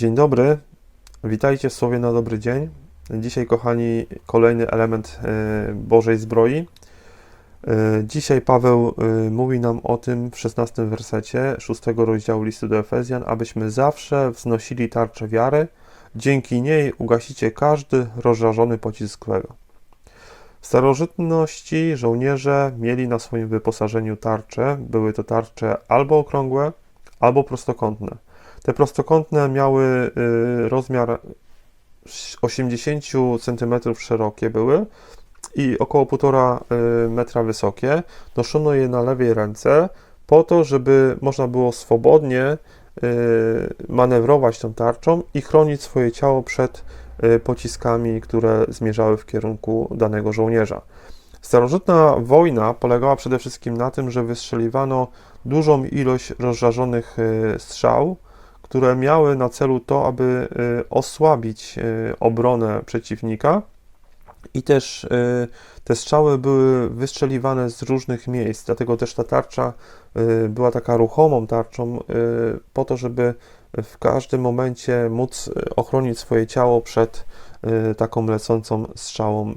Dzień dobry, witajcie w Słowie na dobry dzień. Dzisiaj, kochani, kolejny element e, Bożej zbroi. E, Dzisiaj Paweł e, mówi nam o tym w 16 wersecie 6 rozdziału listu do Efezjan, abyśmy zawsze wznosili tarczę wiary, dzięki niej ugasicie każdy rozżarzony pocisk złego. W starożytności żołnierze mieli na swoim wyposażeniu tarcze. Były to tarcze albo okrągłe, albo prostokątne. Te prostokątne miały y, rozmiar 80 cm szerokie były i około 1,5 metra wysokie. Noszono je na lewej ręce po to, żeby można było swobodnie y, manewrować tą tarczą i chronić swoje ciało przed y, pociskami, które zmierzały w kierunku danego żołnierza. Starożytna wojna polegała przede wszystkim na tym, że wystrzeliwano dużą ilość rozżarzonych y, strzał, które miały na celu to, aby y, osłabić y, obronę przeciwnika. I też y, te strzały były wystrzeliwane z różnych miejsc, dlatego też ta tarcza była taka ruchomą tarczą, po to, żeby w każdym momencie móc ochronić swoje ciało przed taką lecącą strzałą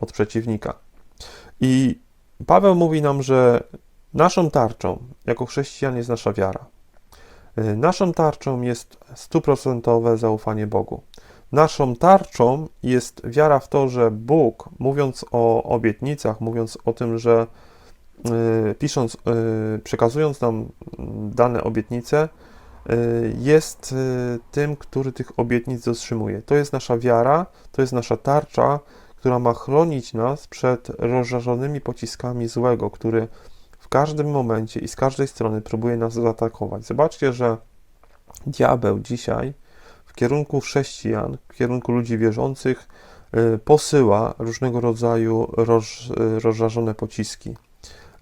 od przeciwnika. I Paweł mówi nam, że naszą tarczą jako chrześcijan jest nasza wiara. Y, Naszą tarczą jest stuprocentowe zaufanie Bogu. Naszą tarczą jest wiara w to, że Bóg, mówiąc o obietnicach, mówiąc o tym, że y, pisząc, y, przekazując nam dane obietnice, jest tym, który tych obietnic dotrzymuje. To jest nasza wiara, to jest nasza tarcza, która ma chronić nas przed rozżarzonymi pociskami złego, który w każdym momencie i z każdej strony próbuje nas zaatakować. Zobaczcie, że diabeł dzisiaj w kierunku chrześcijan, w kierunku ludzi wierzących y, posyła różnego rodzaju roz, y, rozżarzone pociski.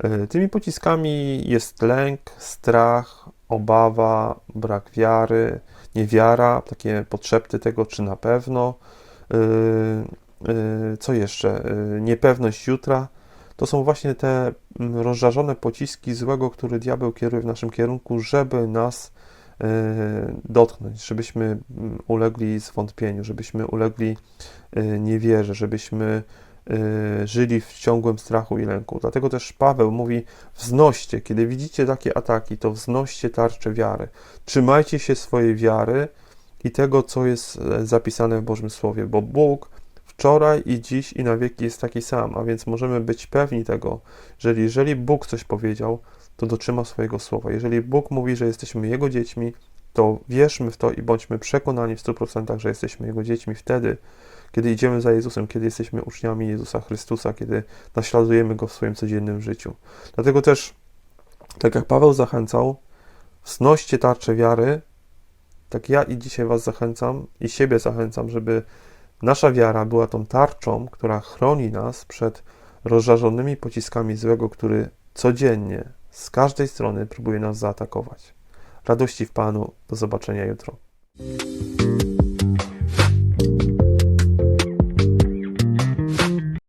Y, Tymi pociskami jest lęk, strach, obawa, brak wiary, niewiara, takie podszepty tego, czy na pewno. Co jeszcze? Niepewność jutra. To są właśnie te mm, rozżarzone pociski złego, które diabeł kieruje w naszym kierunku, żeby nas e, dotknąć, żebyśmy mm, ulegli zwątpieniu, żebyśmy ulegli e, niewierze, żebyśmy e, żyli w ciągłym strachu i lęku. Dlatego też Paweł mówi: wznoście, kiedy widzicie takie ataki, to wznoście tarczę wiary. Trzymajcie się swojej wiary i tego, co jest zapisane w Bożym Słowie, bo Bóg wczoraj i dziś i na wieki jest taki sam, a więc możemy być pewni tego, że jeżeli Bóg coś powiedział, to dotrzyma swojego słowa. Jeżeli Bóg mówi, że jesteśmy Jego dziećmi, to wierzmy w to i bądźmy przekonani w 100%, że jesteśmy Jego dziećmi wtedy, kiedy idziemy za Jezusem, kiedy jesteśmy uczniami Jezusa Chrystusa, kiedy naśladujemy Go w swoim codziennym życiu. Dlatego też, tak jak Paweł zachęcał, wznoście tarczę wiary, tak ja i dzisiaj Was zachęcam i siebie zachęcam, żeby Nasza wiara była tą tarczą, która chroni nas przed rozżarzonymi pociskami złego, który codziennie z każdej strony próbuje nas zaatakować. Radości w Panu, do zobaczenia jutro.